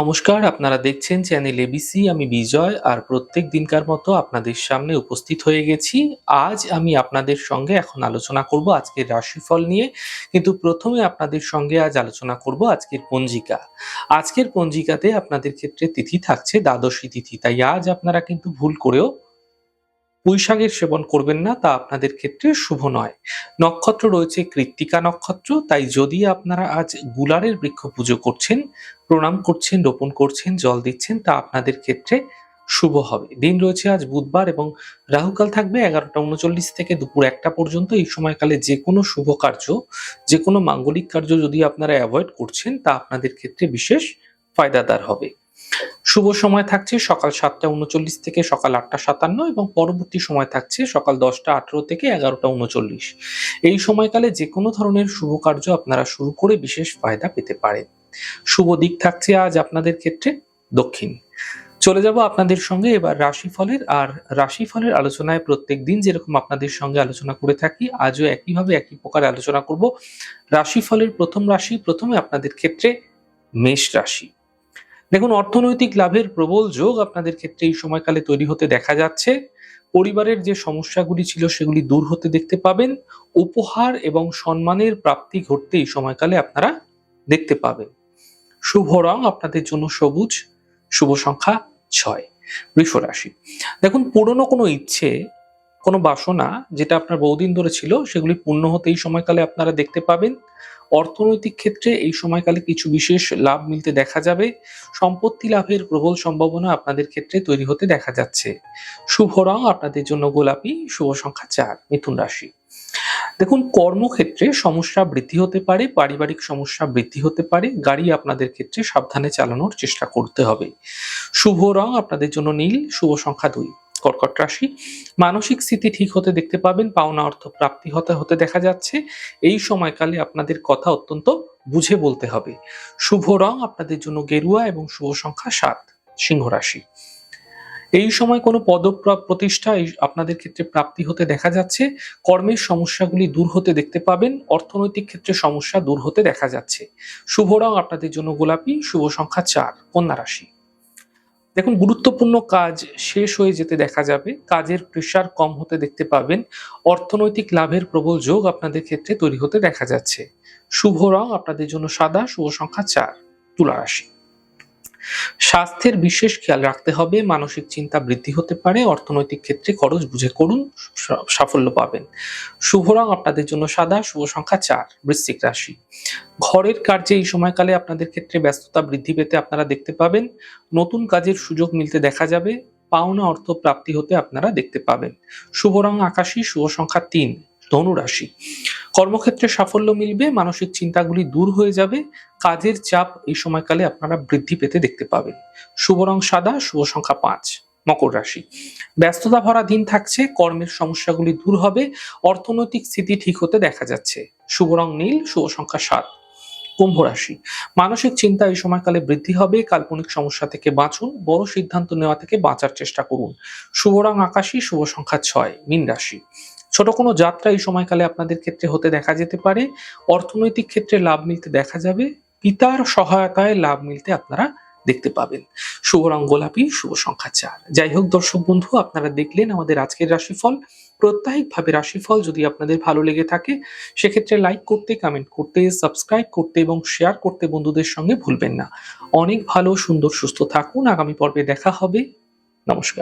নমস্কার, আপনারা দেখছেন চ্যানেল এবিসি আমি বিজয় আর প্রত্যেক দিনকার মতো আপনাদের সামনে উপস্থিত হয়ে গেছি। আজ আমি আপনাদের সঙ্গে এখন আলোচনা করব আজকের রাশিফল নিয়ে। কিন্তু প্রথমে আপনাদের সঙ্গে আজ আলোচনা করব আজকের পঞ্জিকা। আজকের পঞ্জিকাতে আপনাদের ক্ষেত্রে তিথি থাকছে দ্বাদশী তিথি। তাই আজ আপনারা কিন্তু ভুল করেও পুঁইশাকের সেবন করবেন না, তা আপনাদের ক্ষেত্রে শুভ নয়। নক্ষত্র রয়েছে কৃত্তিকা নক্ষত্র, তাই যদি আপনারা আজ গুলারের বৃক্ষ পুজো করছেন প্রণাম করছেন, রোপণ করছেন, জল দিচ্ছেন, তা আপনাদের ক্ষেত্রে শুভ হবে। দিন রয়েছে আজ বুধবার এবং রাহুকাল থাকবে এগারোটা উনচল্লিশ থেকে দুপুর একটা পর্যন্ত। এই সময়কালে যে কোনো শুভ কার্য, যে কোনো মাঙ্গলিক কার্য যদি আপনারা অ্যাভয়েড করছেন, তা আপনাদের ক্ষেত্রে বিশেষ ফায়দাদার হবে। শুভ সময় থাকছে সকাল সাতটা উনচল্লিশ থেকে সকাল আটটা সাতান্ন এবং পরবর্তী সময় থাকছে সকাল দশটা আঠেরো থেকে এগারোটা উনচল্লিশ। এই সময়কালে যে কোনো ধরনের শুভ কার্য আপনারা শুরু করে বিশেষ ফায়দা পেতে পারেন। শুভ দিক থাকছে আজ আপনাদের ক্ষেত্রে দক্ষিণ। চলে যাব আপনাদের সঙ্গে এবার রাশিফলের, আর রাশিফলের আলোচনায় প্রত্যেক দিন যেরকম আপনাদের সঙ্গে আলোচনা করে থাকি, আজও একইভাবে একই প্রকার আলোচনা করব। রাশিফলের প্রথম রাশি, প্রথমে আপনাদের ক্ষেত্রে মেষ রাশি। দেখুন, অর্থনৈতিক লাভের প্রবল যোগ আপনাদের ক্ষেত্রে এই সময়কালে তৈরি হতে দেখা যাচ্ছে। পরিবারের যে সমস্যাগুলি ছিল সেগুলি দূর হতে দেখতে পাবেন। উপহার এবং সম্মানের প্রাপ্তি ঘটতে এই সময়কালে আপনারা দেখতে পাবেন। শুভ রং আপনাদের জন্য সবুজ, শুভ সংখ্যা ছয়, বৃষ রাশি। দেখুন, পুরনো কোনো ইচ্ছে, কোনো বাসনা যেটা আপনার বহুদিন ধরে ছিল, সেগুলি পূর্ণ হতে এই সময়কালে আপনারা দেখতে পাবেন। অর্থনৈতিক ক্ষেত্রে এই সময়কালে কিছু বিশেষ লাভ মিলতে দেখা যাবে। সম্পত্তি লাভের প্রবল সম্ভাবনা আপনাদের ক্ষেত্রে তৈরি হতে দেখা যাচ্ছে। শুভ রং আপনাদের জন্য গোলাপি, শুভ সংখ্যা চার, মিথুন রাশি। দেখুন, কর্মক্ষেত্রে সমস্যা বৃদ্ধি হতে পারে, পারিবারিক সমস্যা বৃদ্ধি হতে পারে, গাড়ি আপনাদের ক্ষেত্রে সাবধানে চালানোর চেষ্টা করতে হবে। শুভ রং আপনাদের জন্য নীল, শুভ সংখ্যা দুই। কর্কট রাশি, মানসিক স্থিতি ঠিক হতে দেখতে পাবেন, পাওনা অর্থ প্রাপ্তি হতে হতে দেখা যাচ্ছে। এই সময়কালে আপনাদের কথা অত্যন্ত বুঝে বলতে হবে। শুভ রং আপনাদের জন্য গেরুয়া এবং শুভ সংখ্যা সাত, সিংহ রাশি। এই সময় কোনো পদপ্রাপ প্রতিষ্ঠা আপনাদের ক্ষেত্রে প্রাপ্তি হতে দেখা যাচ্ছে। কর্মের সমস্যাগুলি দূর হতে দেখতে পাবেন, অর্থনৈতিক ক্ষেত্রে সমস্যা দূর হতে দেখা যাচ্ছে। শুভ রং আপনাদের জন্য গোলাপি, শুভ সংখ্যা চার, কন্যা রাশি। দেখুন, গুরুত্বপূর্ণ কাজ শেষ হয়ে যেতে দেখা যাবে। কাজের প্রেশার কম হতে দেখতে পাবেন। অর্থনৈতিক লাভের প্রবল যোগ আপনাদের ক্ষেত্রে তৈরি হতে দেখা যাচ্ছে। শুভ রং আপনাদের জন্য সাদা, শুভ সংখ্যা চার, তুলা রাশি। স্বাস্থ্যের বিশেষ খেয়াল রাখতে হবে, মানসিক চিন্তা বৃদ্ধি হতে পারে, অর্থনৈতিক ক্ষেত্রে খরচ বুঝে করুন সাফল্য পাবেন। শুভ রং আপনাদের জন্য সাদা, শুভ সংখ্যা চার, বৃশ্চিক রাশি। ঘরের কার্যে এই সময়কালে আপনাদের ক্ষেত্রে ব্যস্ততা বৃদ্ধি পেতে আপনারা দেখতে পাবেন। নতুন কাজের সুযোগ মিলতে দেখা যাবে, পাওনা অর্থ প্রাপ্তি হতে আপনারা দেখতে পাবেন। শুভ রং আকাশী, শুভ সংখ্যা তিন, ধনু রাশি। কর্মক্ষেত্রে সাফল্য মিলবে, মানসিক চিন্তাগুলি দূর হয়ে যাবে, কাজের চাপ এই সময়কালে আপনারা বৃদ্ধি পেতে দেখতে পাবেন। শুভ রং সাদা, শুভ সংখ্যা পাঁচ, মকর রাশি। ব্যস্ততা ভরা দিন থাকছে, কর্মের সমস্যাগুলি দূর হবে, অর্থনৈতিক স্থিতি ঠিক হতে দেখা যাচ্ছে। শুভ রং নীল, শুভ সংখ্যা সাত, কুম্ভ রাশি। মানসিক চিন্তা এই সময়কালে বৃদ্ধি হবে, কাল্পনিক সমস্যা থেকে বাঁচুন, বড় সিদ্ধান্ত নেওয়া থেকে বাঁচার চেষ্টা করুন। শুভ রং আকাশী, শুভ সংখ্যা ছয়, মীন রাশি। ছোট কোনো যাত্রা এই সময়কালে আপনাদের ক্ষেত্রে হতে দেখা যেতে পারে। অর্থনৈতিক ক্ষেত্রে লাভ মিলতে দেখা যাবে। পিতার সহায়তায় লাভ মিলতে আপনারা দেখতে পাবেন। শুভ রং গোলাপি, শুভ সংখ্যা চার। যাই হোক দর্শক বন্ধু, আপনারা দেখলেন আমাদের আজকের রাশিফল। প্রত্যাহিকভাবে রাশিফল যদি আপনাদের ভালো লেগে থাকে, সেক্ষেত্রে লাইক করতে কমেন্ট করতে সাবস্ক্রাইব করতে এবং শেয়ার করতে বন্ধুদের সঙ্গে ভুলবেন না। অনেক ভালো, সুন্দর, সুস্থ থাকুন। আগামী পর্বে দেখা হবে। নমস্কার।